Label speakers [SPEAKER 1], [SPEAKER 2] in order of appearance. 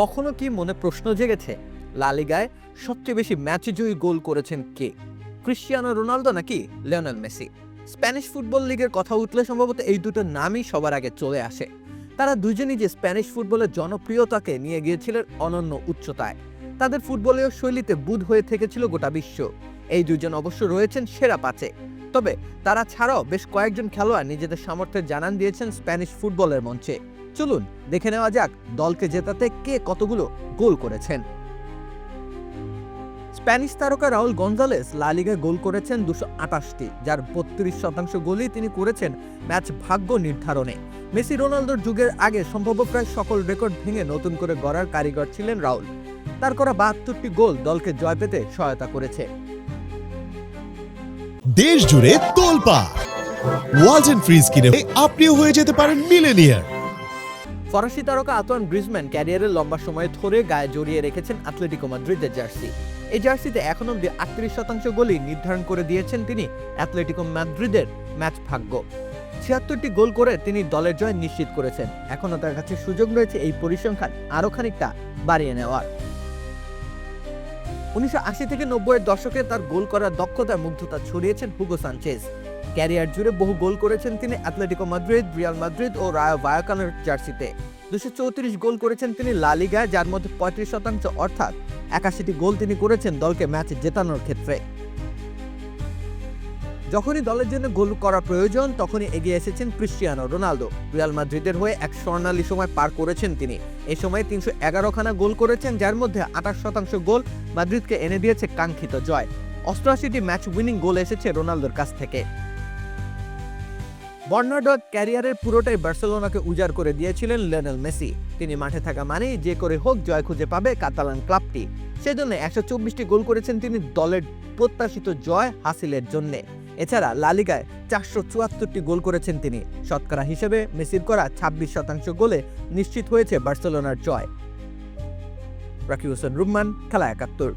[SPEAKER 1] কখনো কি মনে প্রশ্ন জেগেছে? লালিগায় সবচেয়ে বেশি ম্যাচ জয়ী গোল করেছেন কে? ক্রিশ্চিয়ানো রোনালদো নাকি লিওনেল মেসি? স্প্যানিশ ফুটবল লিগের কথা উঠলে সম্ভবত এই দুটো নামই সবার আগে চলে আসে। তারা দুজনই যে স্প্যানিশ ফুটবলের জনপ্রিয়তাকে নিয়ে গিয়েছিলেন অনন্য উচ্চতায়। তাদের ফুটবলীয় শৈলীতে বুধ হয়ে থেকেছিল গোটা বিশ্ব। এই দুজন অবশ্য রয়েছেন সেরা পাঁচে। তবে তারা ছাড়াও বেশ কয়েকজন খেলোয়াড় নিজেদের সামর্থ্যের জানান দিয়েছেন স্প্যানিশ ফুটবলের মঞ্চে। চলুন, দেখে নেওয়া যাক দলকে জেতাতে কে কতগুলো গোল করেছেন। স্প্যানিশ তারকা রাউল গঞ্জালেস লা লিগায় গোল করেছেন দুশো আটাশটি, যার বত্রিশ শতাংশ গোলই তিনি করেছেন ম্যাচ ভাগ্য নির্ধারণে। মেসি রোনালদোর যুগের আগে সম্ভব প্রায় সকল রেকর্ড ভেঙে নতুন করে গড়ার কারিগর ছিলেন রাউল। তার করা বাহাত্তরটি গোল দলকে জয় পেতে সহায়তা করেছে।
[SPEAKER 2] দেশ জুড়ে তোলপা ওয়ালটন ফ্রিজ কিনে আপনিও হয়ে যেতে পারেন মিলেনিয়ার।
[SPEAKER 1] ফরাসি তারকা আতোয়ান গ্রিজম্যান ক্যারিয়ারের লম্বা সময় ধরে গায়ে জড়িয়ে রেখেছেন অ্যাথলেটিকো মাদ্রিদের জার্সি। এই জার্সিতে এখন অব্দি আটত্রিশ শতাংশ গোলই নির্ধারণ করে দিয়েছেন তিনি অ্যাথলেটিকো মাদ্রিদের ম্যাচ ভাগ্য। ছিয়াত্তরটি গোল করে তিনি দলের জয় নিশ্চিত করেছেন। এখনও তার কাছে সুযোগ রয়েছে এই পরিসংখ্যান আরও খানিকটা বাড়িয়ে নেওয়ার। উনিশশো আশি থেকে নব্বইয়ের দশকে তার গোল করার দক্ষতা মুগ্ধতা ছড়িয়েছেন হুগো সানচেজ। ক্যারিয়ার জুড়ে বহু গোল করেছেন তিনি অ্যাথলেটিকো মাদ্রিদ, রিয়াল মাদ্রিদ ও রায়ো ভায়াকানের জার্সিতে। দুশো চৌত্রিশ গোল করেছেন তিনি লা লিগায়, যার মধ্যে পঁয়ত্রিশ শতাংশ অর্থাৎ একাশিটি গোল তিনি করেছেন দলকে ম্যাচ জেতানোর ক্ষেত্রে। যখনই দলের জন্য গোল করা প্রয়োজন, তখনই এগিয়ে এসেছেন ক্রিস্টিয়ানো রোনালদো। রিয়াল মাদ্রিদের হয়ে এক স্বর্ণালী সময় পার করেছেন তিনি। এই সময় তিনশো এগারোখানা গোল করেছেন, যার মধ্যে আঠাশ শতাংশ গোল মাদ্রিদকে এনে দিয়েছে কাঙ্ক্ষিত জয়। অষ্টআশিটি ম্যাচ উইনিং গোল এসেছে রোনালদোর কাছ থেকে। বর্নার্ডো ক্যারিয়ারের পুরোটাই বার্সেলোনাকে উজাড় করে দিয়েছিলেন লিওনেল মেসি। তিনি মাঠে থাকা মানেই যে করে হোক জয় খুঁজে পাবে কাতালান ক্লাবটি। সেজন্য একশো চব্বিশটি গোল করেছেন তিনি দলের প্রত্যাশিত জয় হাসিলের জন্য। এছাড়া লালিগায় চারশো চুয়াত্তরটি গোল করেছেন তিনি। শতকরা হিসেবে মেসির করা ছাব্বিশ শতাংশ গোলে নিশ্চিত হয়েছে বার্সেলোনার জয়। রাকিব হোসেন, রুম্মান, খেলা একাত্তর।